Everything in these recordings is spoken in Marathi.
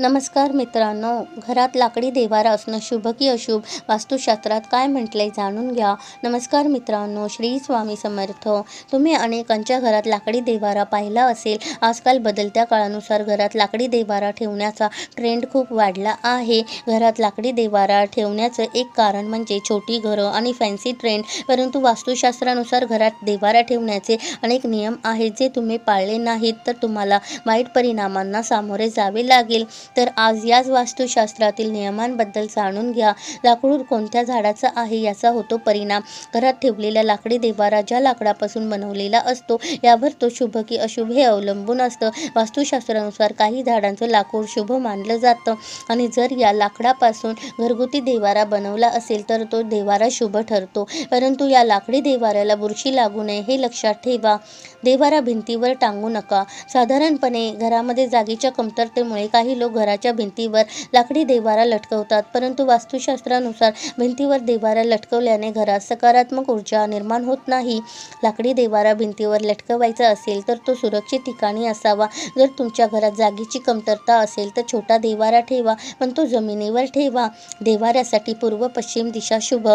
नमस्कार मित्रांनो घरात लाकडी देवारा असणं शुभ की अशुभ वास्तुशास्त्रात काय म्हटलंय जाणून घ्या. नमस्कार मित्रांनो श्री स्वामी समर्थ. तुम्ही अनेकांच्या घरात लाकडी देवारा पाहिला असेल. आजकाल बदलत्या काळानुसार घरात लाकडी देवारा ठेवण्याचा ट्रेंड खूप वाढला आहे. घरात लाकडी देवारा ठेवण्याचं एक कारण म्हणजे छोटी घरं आणि फॅन्सी ट्रेंड परंतु वास्तुशास्त्रानुसार घरात देवारा ठेवण्याचे अनेक नियम आहेत जे तुम्ही पाळले नाहीत तर तुम्हाला वाईट परिणामांना सामोरे जावे लागेल. तर आज याच वास्तुशास्त्रातील नियमांबद्दल जाणून घ्या. लाकूड कोणत्या झाडाचा आहे याचा होतो परिणाम. घरात ठेवलेला लाकडी देवारा ज्या लाकडापासून बनवलेला असतो यावर तो शुभ की अशुभ हे अवलंबून असतं. वास्तुशास्त्रानुसार काही झाडांचं लाकूड शुभ मानलं जातं आणि जर या लाकडापासून घरगुती देवारा बनवला असेल तर तो देवारा शुभ ठरतो. परंतु या लाकडी देवाऱ्याला बुरशी लागू नये हे लक्षात ठेवा. देवारा भिंतीवर टांगू नका. साधारणपणे घरामध्ये जागेच्या कमतरतेमुळे काही लोक घराच्या भिंतीवर लाकडी देवारा लटकवतात. परंतु वास्तुशास्त्रानुसार भिंतीवर देवारा लटकवल्याने घरात सकारात्मक ऊर्जा निर्माण होत नाही. लाकडी देवारा भिंतीवर लटकवायचा असेल तर तो सुरक्षित ठिकाणी असावा. जर तुमच्या घरात जागेची कमतरता असेल तर छोटा देवारा ठेवा पण तो जमिनीवर ठेवा. देवाऱ्यासाठी पूर्व पश्चिम दिशा शुभ.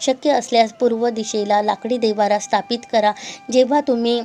शक्य असल्यास पूर्व दिशेला लाकडी देवारा स्थापित करा. जेव्हा तुम्ही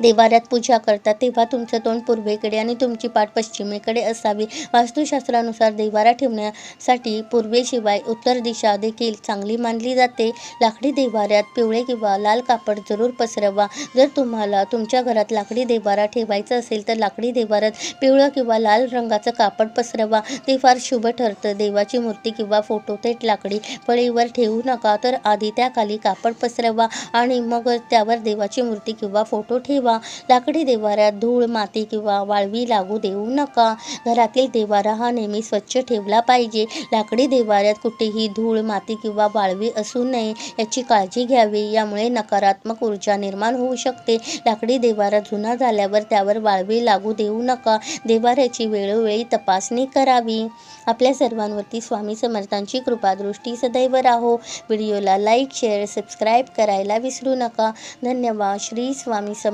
देवाऱ्यात पूजा करता तेव्हा तुमचं तोंड पूर्वेकडे आणि तुमची पाठ पश्चिमेकडे असावी. वास्तुशास्त्रानुसार देवारा ठेवण्यासाठी पूर्वेशिवाय उत्तर दिशा देखील चांगली मानली जाते. लाकडी देवाऱ्यात पिवळे किंवा लाल कापड जरूर पसरवा. जर तुम्हाला तुमच्या घरात लाकडी देवारा ठेवायचा असेल तर लाकडी देवाऱ्यात पिवळं किंवा लाल रंगाचं कापड पसरवा. ते फार शुभ ठरतं. देवाची मूर्ती किंवा फोटो थेट लाकडी फळीवर ठेवू नका. तर आधी त्याखाली कापड पसरवा आणि मग त्यावर देवाची मूर्ती किंवा फोटो ठेवा. लाकडी देवाऱ्यात धूळ माती किंवा वाळवी लागू देऊ नका. घरातील देवारा हा नेहमी स्वच्छ ठेवला पाहिजे. लाकडी देवाऱ्यात कुठेही धूळ माती किंवा वाळवी असू नये याची काळजी घ्यावी. यामुळे नकारात्मक ऊर्जा निर्माण होऊ शकते. लाकडी देवारा जुना झाल्यावर त्यावर वाळवी लागू देऊ नका. देवाऱ्याची वेळोवेळी तपासणी करावी. आपल्या सर्वांवरती स्वामी समर्थांची कृपादृष्टी सदैव राहो. व्हिडिओला लाईक शेअर सबस्क्राईब करायला विसरू नका. धन्यवाद. श्री स्वामी